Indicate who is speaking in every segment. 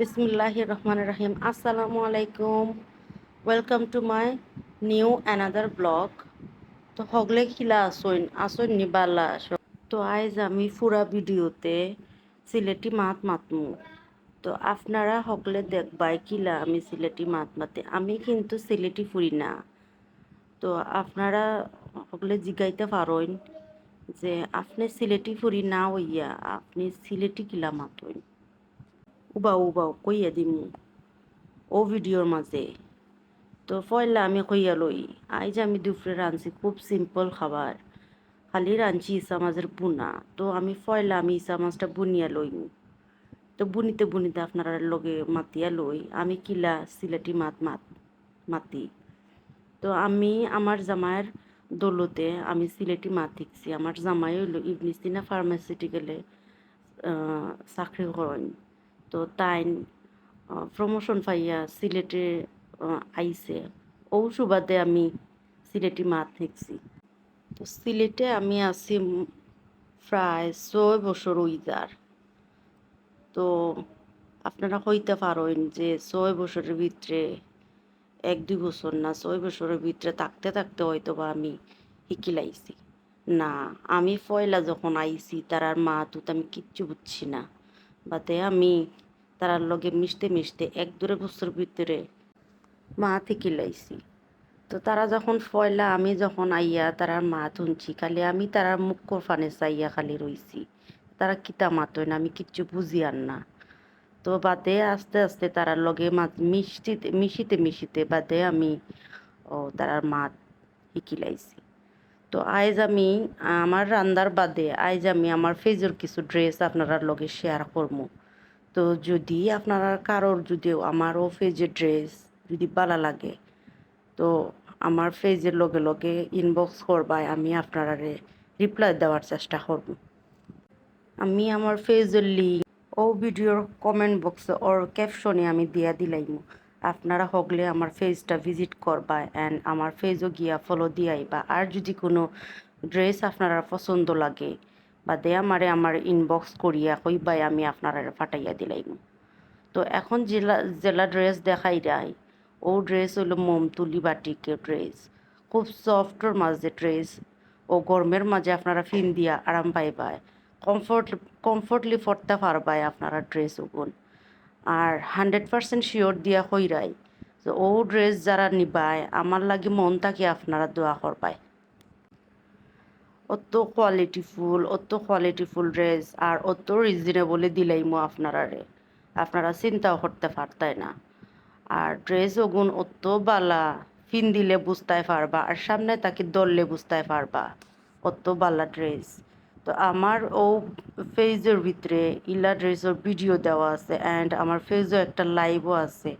Speaker 1: বিসমিল্লাহ রহমান রাহিম। আসসালামু আলাইকুম। Welcome to my new another blog তো হগলে খিলা আসইন আসইন নিবালা তো আইজ আমি ফুরা ভিডিওতে সিলেটি মাত মাতমু। তো আপনারা হগলে দেখবাই কিলা আমি সিলেটি মাত মাতে। আমি কিন্তু সিলেটি ফুরি না। তো আপনারা হগলে জিগাইতে পারইন যে আপনি সিলেটি ফুরি না হইয়া আপনি সিলেটি কিলা মাতইন। উবাও উবাও কইয়া দিমু ও ভিডিওর মাঝে তো পয়লা আমি কইয়া লই আইজ আমি দুপুরে রাঁধছি খুব সিম্পল খাবার খালি রাঁধছি ইসা মাছের বুনা তো আমি পয়লা আমি ইসা মাছটা বুনিয়া লই তো বুনিতে বুনিতে আপনারা লগে মাতিয়া লই আমি কিলা সিলেটি মাত মাত মাতি তো আমি আমার জামাইয়ের দৌলতে আমি সিলেটি মাত শিখছি আমার জামাই হইল ইবনিসিনা ফার্মাসিউটিক্যালে চাকরি করেন তো তাই প্রমোশন পাইয়া সিলেটে আইসে ও সুবাদে আমি সিলেটি মাত শিখছি তো সিলেটে আমি আছি প্রায় ছয় বছর উইজার। তো আপনারা হইতে পারেন যে ছয় বছরের ভিতরে, এক, দুই বছর না, ছয় বছরের ভিতরে থাকতে থাকতে হয়তো বা আমি শিখিলাইছি না, আমি পয়লা যখন আইছি, তার আর মা তো আমি কিচ্ছু বুঝছি না। বাদে আমি তারার লগে মিশতে মিশতে এক দুরে বছর ভিতরে মা থেকে লাইছি। তো তারা যখন ফয়লা, আমি যখন আইয়া তারার মা শুনছি খালি আমি তারার মুখ ফানে চাইয়া খালি রইছি। তারা কিতা মাতই না, আমি কিচ্ছু বুঝি আর না। তো বাদে আস্তে আস্তে তারার লগে মিশিতে মিশিতে মিশিতে বাদে আমি, ও তারার মা শিকিলাইছি তো আইজ আমি, আমার রান্দার বাদে আইজ আমি আমার ফেজের কিছু ড্রেস আপনারা লগে শেয়ার করব তো যদি আপনারা কারোর যদি আমারও ফেজের ড্রেস যদি ভালো লাগে, তো আমার ফেজের লগে লগে ইনবক্স করবাই আমি আপনারা রিপ্লাই দেওয়ার চেষ্টা করব আমি আমার ফেজের লিঙ্ক ও ভিডিওর কমেন্ট বক্সে ওর ক্যাপশনে আমি দিয়া দিলাইম। আপনারা হগলে আমার ফেজটা ভিজিট করবা অ্যান্ড আমার ফেজও গিয়া ফলো দিয়াইবা। আর যদি কোনো ড্রেস আপনারা পছন্দ লাগে বা দে মারে আমার ইনবক্স করিয়া কইবাই আমি আপনারা ফাটাইয়া দিলাইম। তো এখন জেলা জেলা ড্রেস দেখাই যায় ও ড্রেস হইল মোমতুলি বাটিকের ড্রেস খুব সফটর মাঝে ড্রেস ও গরমের মাঝে আপনারা ফিন দিয়া আরাম পাইবাই। কমফোর্ট কমফোর্টলি পরতে পারবায় আপনারা ড্রেস ওগুন আর হান্ড্রেড পার্সেন্ট শিওর দিয়া হইরাই তো ও ড্রেস যারা নিবায়, আমার লাগে মন থাকি আপনারা দোয়া করবায়। অত কোয়ালিটিফুল অত কোয়ালিটিফুল ড্রেস আর অত রিজনেবলে দিলাইমো আপনারারে। আপনারা চিন্তাও করতে পারতাই না। আর ড্রেস ওগুন অত বালা ফিন দিলে বুঝতে পারবা আর সামনে তাকে দললে বুঝতে পারবা। অত বালা ড্রেস তো আমার ও ফেজের ভিতরে ইলা ড্রেসের ভিডিও দেওয়া আছে অ্যান্ড আমার ফেজও একটা লাইভও আছে।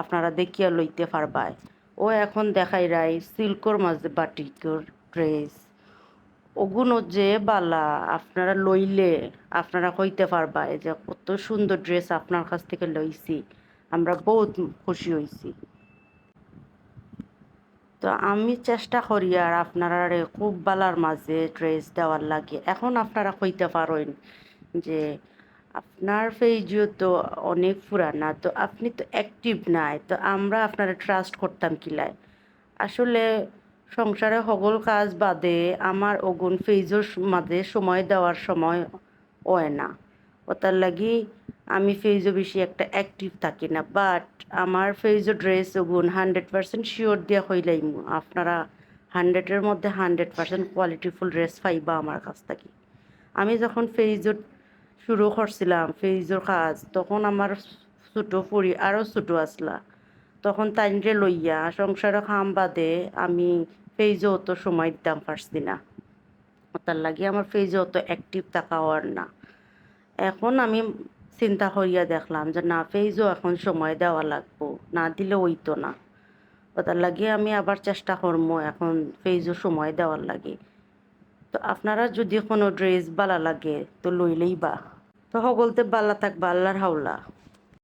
Speaker 1: আপনারা দেখিয়া লইতে পারবায় ও এখন দেখাই রাই সিল্কর মাঝে বাটিকর ড্রেস ওগুলো যে বালা, আপনারা লইলে আপনারা কইতে পারবা যে কত সুন্দর ড্রেস আপনার কাছ থেকে লইছি। আমরা বহুত খুশি হয়েছি তো আমি চেষ্টা করি আর আপনারা খুব বালার মাঝে ড্রেস দেওয়ার লাগে। এখন আপনারা কইতে পারেন যে আপনার ফেজিও তো অনেক পুরানা, তো আপনি তো অ্যাক্টিভ নাই, তো আমরা আপনারা ট্রাস্ট করতাম কিলায় আসলে সংসারে সকল কাজ বাদে আমার অগুন ফেজর মাঝে সময় দেওয়ার সময় হয় না। ওটার লাগি আমি ফেজও বেশি একটা অ্যাক্টিভ থাকি না বাট আমার ফেজও ড্রেস ওগুন হান্ড্রেড পার্সেন্ট শিওর দিয়া হইলাইম আপনারা হান্ড্রেডের মধ্যে হান্ড্রেড পার্সেন্ট কোয়ালিটিফুল ড্রেস পাইবা আমার কাছ থেকে। আমি যখন ফেজর শুরু করছিলাম ফেজর কাজ, তখন আমার ছোটো ফুরি আরও ছোটো আসলা। তখন তাইনরে লইয়া সংসারে খাম বাদে আমি ফেজও অত সময় দিতাম পারছি না। তার লাগে আমার ফেজও অত অ্যাক্টিভ থাকা হওয়ার না। এখন আমি চিন্তা করিয়া দেখলাম যে, না ফেইজও এখন সময় দেওয়া লাগবো। না দিলে ওইতো না। ওটার লাগে আমি আবার চেষ্টা করম এখন ফেজও সময় দেওয়ার লাগে। তো আপনারা যদি কোনো ড্রেস বালা লাগে, তো লইলেই বা। তো সকলতে বালা থাকবা আল্লাহর হাওলা।